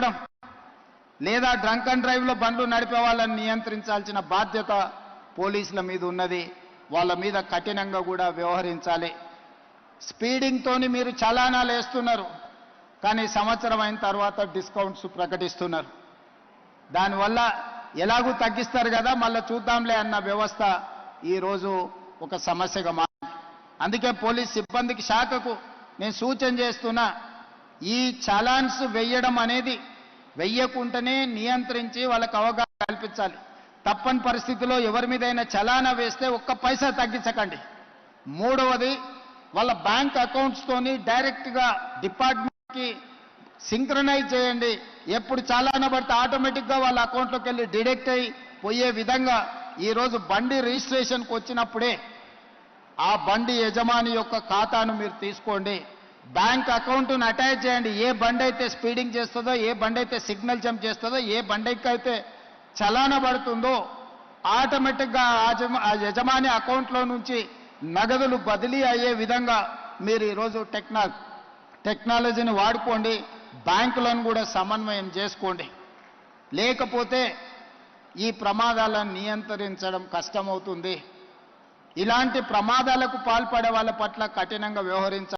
ఇవ్వడం లేదా drunk and డ్రైవ్లో బండ్లు నడిపే వాళ్ళని నియంత్రించాల్సిన బాధ్యత పోలీసుల మీద ఉన్నది. వాళ్ళ మీద కఠినంగా కూడా వ్యవహరించాలి. స్పీడింగ్తోని మీరు చలానాలు వేస్తున్నారు. కానీ సంవత్సరం అయిన తర్వాత డిస్కౌంట్స్ ప్రకటిస్తున్నారు. దానివల్ల ఎలాగూ తగ్గిస్తారు కదా మళ్ళీ చూద్దాంలే అన్న వ్యవస్థ ఈరోజు ఒక సమస్యగా మారింది. అందుకే పోలీస్ సిబ్బందికి శాఖకు నేను సూచన చేస్తున్నా ఈ చలాన్స్ వెయ్యడం అనేది వెయ్యకుండానే నియంత్రించి వాళ్ళకు అవగాహన కల్పించాలి. తప్పని పరిస్థితిలో ఎవరి మీదైనా చలానా వేస్తే ఒక్క పైసా తగ్గించకండి. మూడవది వాళ్ళ బ్యాంక్ అకౌంట్స్తోని డైరెక్ట్గా డిపార్ట్మెంట్కి సింక్రనైజ్ చేయండి. ఎప్పుడు చలానా పడితే ఆటోమేటిక్గా వాళ్ళ అకౌంట్లోకి వెళ్ళి డిడెక్ట్ అయ్యి పోయే విధంగా ఈరోజు బండి రిజిస్ట్రేషన్కి వచ్చినప్పుడే ఆ బండి యజమాని యొక్క ఖాతాను మీరు తీసుకోండి. బ్యాంక్ అకౌంట్ను అటాచ్ చేయండి. ఏ బండి అయితే స్పీడింగ్ చేస్తుందో ఏ బండి అయితే సిగ్నల్ జంప్ చేస్తుందో ఏ బండికి అయితే చలాన పడుతుందో ఆటోమేటిక్గా ఆ యజమాని అకౌంట్లో నుంచి నగదులు బదిలీ అయ్యే విధంగా మీరు ఈరోజు టెక్నా టెక్నాలజీని వాడుకోండి. బ్యాంకులను కూడా సమన్వయం చేసుకోండి. లేకపోతే ఈ ప్రమాదాలను నియంత్రించడం కష్టమవుతుంది. ఇలాంటి ప్రమాదాలకు పాల్పడే వాళ్ళ పట్ల కఠినంగా వ్యవహరించాలి